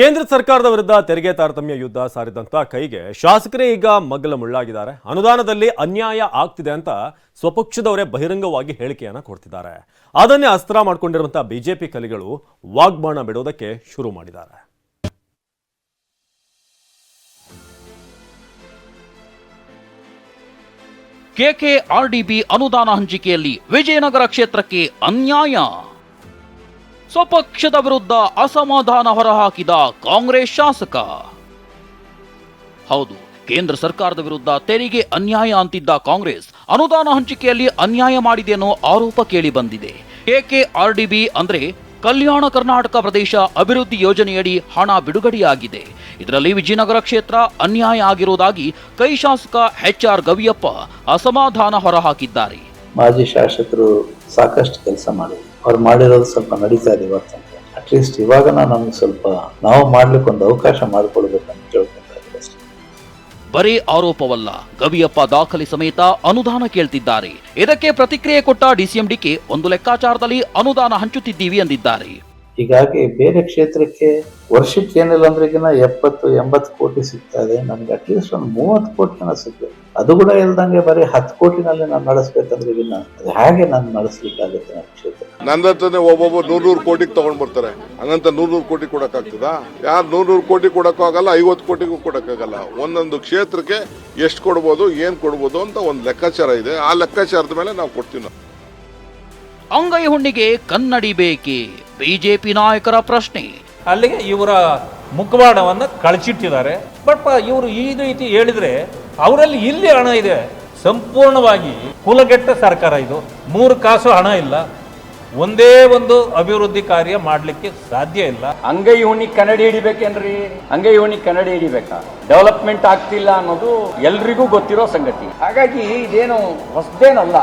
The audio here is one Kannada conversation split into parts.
ಕೇಂದ್ರ ಸರ್ಕಾರದ ವಿರುದ್ಧ ತೆರಿಗೆ ತಾರತಮ್ಯ ಯುದ್ಧ ಸಾರಿದಂತ ಕೈಗೆ ಶಾಸಕರೇ ಈಗ ಮಗ್ಗಲ ಮುಳ್ಳಾಗಿದ್ದಾರೆ. ಅನುದಾನದಲ್ಲಿ ಅನ್ಯಾಯ ಆಗ್ತಿದೆ ಅಂತ ಸ್ವಪಕ್ಷದವರೇ ಬಹಿರಂಗವಾಗಿ ಹೇಳಿಕೆಯನ್ನ ಕೊಡ್ತಿದ್ದಾರೆ. ಅದನ್ನೇ ಅಸ್ತ್ರ ಮಾಡಿಕೊಂಡಿರುವಂತಹ ಬಿಜೆಪಿ ಕಲಿಗಳು ವಾಗ್ಬಾಣ ಬಿಡೋದಕ್ಕೆ ಶುರು ಮಾಡಿದ್ದಾರೆ. ಕೆಕೆಆರ್ಡಿಬಿ ಅನುದಾನ ಹಂಚಿಕೆಯಲ್ಲಿ ವಿಜಯನಗರ ಕ್ಷೇತ್ರಕ್ಕೆ ಅನ್ಯಾಯ. ಸ್ವಪಕ್ಷದ ವಿರುದ್ಧ ಅಸಮಾಧಾನ ಹೊರಹಾಕಿದ ಕಾಂಗ್ರೆಸ್ ಶಾಸಕ. ಹೌದು, ಕೇಂದ್ರ ಸರ್ಕಾರದ ವಿರುದ್ಧ ತೆರಿಗೆ ಅನ್ಯಾಯ ಅಂತಿದ್ದ ಕಾಂಗ್ರೆಸ್ ಅನುದಾನ ಹಂಚಿಕೆಯಲ್ಲಿ ಅನ್ಯಾಯ ಮಾಡಿದೆ ಅನ್ನೋ ಆರೋಪ ಕೇಳಿ ಬಂದಿದೆ. ಕೆಕೆಆರ್ಡಿಬಿ ಅಂದ್ರೆ ಕಲ್ಯಾಣ ಕರ್ನಾಟಕ ಪ್ರದೇಶ ಅಭಿವೃದ್ಧಿ ಯೋಜನೆಯಡಿ ಹಣ ಬಿಡುಗಡೆಯಾಗಿದೆ. ಇದರಲ್ಲಿ ವಿಜಯನಗರ ಕ್ಷೇತ್ರ ಅನ್ಯಾಯ ಆಗಿರುವುದಾಗಿ ಕೈ ಶಾಸಕ ಎಚ್ ಆರ್ ಗವಿಯಪ್ಪ ಅಸಮಾಧಾನ ಹೊರಹಾಕಿದ್ದಾರೆ. ಮಾಜಿ ಶಾಸಕರು ಸಾಕಷ್ಟು ಕೆಲಸ ಮಾಡಿದ್ವಿ ಅವ್ರು ಮಾಡಿರೋದು ಸ್ವಲ್ಪ ನಡೀತಾ ಇದೆ ಇವತ್ತು ಅಟ್ಲೀಸ್ಟ್ ಇವಾಗ ನಮ್ಗೆ ಸ್ವಲ್ಪ ನಾವು ಮಾಡ್ಲಿಕ್ಕೆ ಒಂದು ಅವಕಾಶ ಮಾಡಿಕೊಡ್ಬೇಕಂತ ಇದ್ದೀವಿ ಬರೀ ಆರೋಪವಲ್ಲ, ಗವಿಯಪ್ಪ ದಾಖಲೆ ಸಮೇತ ಅನುದಾನ ಕೇಳ್ತಿದ್ದಾರೆ. ಇದಕ್ಕೆ ಪ್ರತಿಕ್ರಿಯೆ ಕೊಟ್ಟ ಡಿಸಿಎಂಡಿಕೆ ಒಂದು ಲೆಕ್ಕಾಚಾರದಲ್ಲಿ ಅನುದಾನ ಹಂಚುತ್ತಿದ್ದೀವಿ ಎಂದಿದ್ದಾರೆ. ಹೀಗಾಗಿ ಬೇರೆ ಕ್ಷೇತ್ರಕ್ಕೆ ವರ್ಷಕ್ಕೆ ಏನಿಲ್ಲ ಅಂದ್ರೆ ಈಗಿನ ಎಪ್ಪತ್ತು, ಎಂಬತ್ತು ಕೋಟಿ ಸಿಗ್ತಾ ಇದೆ. ನಮ್ಗೆ ಅಟ್ಲೀಸ್ಟ್ ಒಂದು ಮೂವತ್ತು ಕೋಟಿನ ಸಿಗ್ಬೇಕು. ಅದು ಕೂಡ ಇಲ್ದಂಗೆ ಬರೀ ಹತ್ತು ಕೋಟಿನಲ್ಲಿ ನಾನು ನಡೆಸ್ಬೇಕಂದ್ರೆ ಈಗಿನ ಅದು ಹೇಗೆ ನಾನು ನಡೆಸ್ಲಿಕ್ಕಾಗುತ್ತೆ ನಮ್ಮ ಕ್ಷೇತ್ರ? ನನ್ನ ಹತ್ರನೇ ಒಬ್ಬೊಬ್ಬ ನೂರ್ ನೂರು ಕೋಟಿಗೆ ತಗೊಂಡ್ ಬರ್ತಾರೆ ಹಂಗಂತ ನೂರ್ ನೂರು ಕೋಟಿ ಕೊಡಕ್ಕಾಗ್ತದಾ? ಯಾರು ನೂರ್ ನೂರು ಕೋಟಿ ಕೊಡಕ್ಕಾಗಲ್ಲ, ಐವತ್ತು ಕೋಟಿಗೂ ಕೊಡಕ್ಕಾಗಲ್ಲ. ಒಂದೊಂದು ಕ್ಷೇತ್ರಕ್ಕೆ ಎಷ್ಟು ಕೊಡ್ಬೋದು, ಏನ್ ಕೊಡ್ಬೋದು ಅಂತ ಒಂದು ಲೆಕ್ಕಾಚಾರ ಇದೆ. ಆ ಲೆಕ್ಕಾಚಾರದ ಮೇಲೆ ನಾವು ಕೊಡ್ತೀವಿ ನಾವು. ಅಂಗೈ ಹುಣ್ಣಿಗೆ ಕನ್ನಡಿ ಬೇಕೆ? ಬಿಜೆಪಿ ನಾಯಕರ ಪ್ರಶ್ನೆ. ಅಲ್ಲಿಗೆ ಇವರ ಮುಖವಾಡವನ್ನು ಕಳಚಿಟ್ಟಿದ್ದಾರೆ. ಬಟ್ ಇವರು ಈ ರೀತಿ ಹೇಳಿದ್ರೆ ಅವರಲ್ಲಿ ಇಲ್ಲಿ ಹಣ ಇದೆ. ಸಂಪೂರ್ಣವಾಗಿ ಕುಲಗೆಟ್ಟ ಸರ್ಕಾರ ಇದು. ಮೂರು ಕಾಸು ಹಣ ಇಲ್ಲ. ಒಂದೇ ಒಂದು ಅಭಿವೃದ್ಧಿ ಕಾರ್ಯ ಮಾಡಲಿಕ್ಕೆ ಸಾಧ್ಯ ಇಲ್ಲ. ಅಂಗೈ ಹುಣ್ಣಿ ಕನ್ನಡಿ ಹಿಡಿಬೇಕೇನ್ರಿ? ಅಂಗೈ ಹುಣ್ಣಿ ಕನ್ನಡಿ ಹಿಡಿಬೇಕಾ? ಡೆವಲಪ್ಮೆಂಟ್ ಆಗ್ತಿಲ್ಲ ಅನ್ನೋದು ಎಲ್ರಿಗೂ ಗೊತ್ತಿರೋ ಸಂಗತಿ. ಹಾಗಾಗಿ ಇದೇನು ಹೊಸದೇನಲ್ಲ.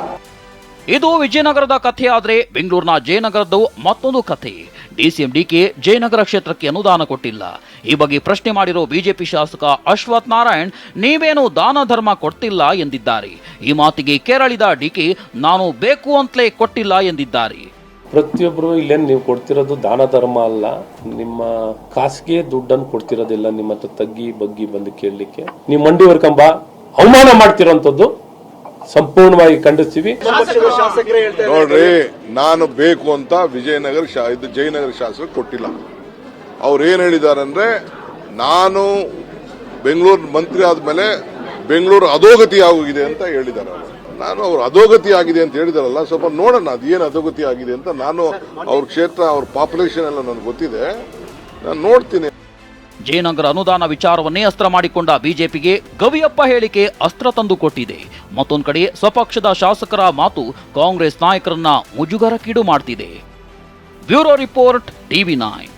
ಇದು ವಿಜಯನಗರದ ಕಥೆ ಆದರೆ ಬೆಂಗಳೂರಿನ ಜಯನಗರದ್ದು ಮತ್ತೊಂದು ಕಥೆ. ಡಿಸಿಎಂ ಡಿಕೆ ಜಯನಗರ ಕ್ಷೇತ್ರಕ್ಕೆ ಅನುದಾನ ಕೊಟ್ಟಿಲ್ಲ. ಈ ಬಗ್ಗೆ ಪ್ರಶ್ನೆ ಮಾಡಿರೋ ಬಿಜೆಪಿ ಶಾಸಕ ಅಶ್ವಥ್ ನಾರಾಯಣ್, ನೀವೇನು ದಾನ ಧರ್ಮ ಕೊಡ್ತಿಲ್ಲ ಎಂದಿದ್ದಾರೆ. ಈ ಮಾತಿಗೆ ಕೇರಳಿದ ಡಿಕೆ, ನಾನು ಬೇಕು ಅಂತಲೇ ಕೊಟ್ಟಿಲ್ಲ ಎಂದಿದ್ದಾರೆ. ಪ್ರತಿಯೊಬ್ಬರು ಇಲ್ಲೇನು ನೀವು ಕೊಡ್ತಿರೋದು ದಾನ ಧರ್ಮ ಅಲ್ಲ. ನಿಮ್ಮ ಖಾಸಗಿ ದುಡ್ಡನ್ನು ಕೊಡ್ತಿರೋದಿಲ್ಲ. ನಿಮ್ಮ ತಗ್ಗಿ ಬಗ್ಗಿ ಬಂದು ಕೇಳಲಿಕ್ಕೆ. ನೀವು ಮಂಡಿ ವರ್ಕಂಬ ಅವಮಾನ ಮಾಡ್ತಿರೋಂಥದ್ದು. ಸಂಪೂರ್ಣವಾಗಿ ಖಂಡಿಸ್ತೀವಿ. ನೋಡ್ರಿ ನಾನು ಬೇಕು ಅಂತ ವಿಜಯನಗರ ಶಾ ಇದು ಜಯನಗರ ಶಾಸಕ ಕೊಟ್ಟಿಲ್ಲ. ಅವ್ರು ಏನ್ ಹೇಳಿದ್ದಾರೆ ಅಂದ್ರೆ ನಾನು ಬೆಂಗಳೂರು ಮಂತ್ರಿ ಆದ್ಮೇಲೆ ಬೆಂಗಳೂರು ಅಧೋಗತಿ ಆಗೋಗಿದೆ ಅಂತ ಹೇಳಿದ್ದಾರೆ ಅವರು. ನಾನು ಅವ್ರು ಅಧೋಗತಿ ಆಗಿದೆ ಅಂತ ಹೇಳಿದಾರಲ್ಲ ಸ್ವಲ್ಪ ನೋಡೋಣ ಏನು ಅಧೋಗತಿ ಆಗಿದೆ ಅಂತ. ನಾನು ಅವ್ರ ಕ್ಷೇತ್ರ ಅವ್ರ ಪಾಪ್ಯುಲೇಷನ್ ಎಲ್ಲ ನನಗೆ ಗೊತ್ತಿದೆ. ನಾನು ನೋಡ್ತೀನಿ. ಜಯನಗರ ಅನುದಾನ ವಿಚಾರವನ್ನೇ ಅಸ್ತ್ರ ಮಾಡಿಕೊಂಡ ಬಿಜೆಪಿಗೆ ಗವಿಯಪ್ಪ ಹೇಳಿಕೆ ಅಸ್ತ್ರ ತಂದುಕೊಟ್ಟಿದೆ ಮತ್ತೊಂದು ಕಡೆ ಸ್ವಪಕ್ಷದ ಶಾಸಕರ ಮಾತು ಕಾಂಗ್ರೆಸ್ ನಾಯಕರನ್ನ ಮುಜುಗರಕ್ಕೀಡು ಮಾಡ್ತಿದೆ. Bureau report TV nine.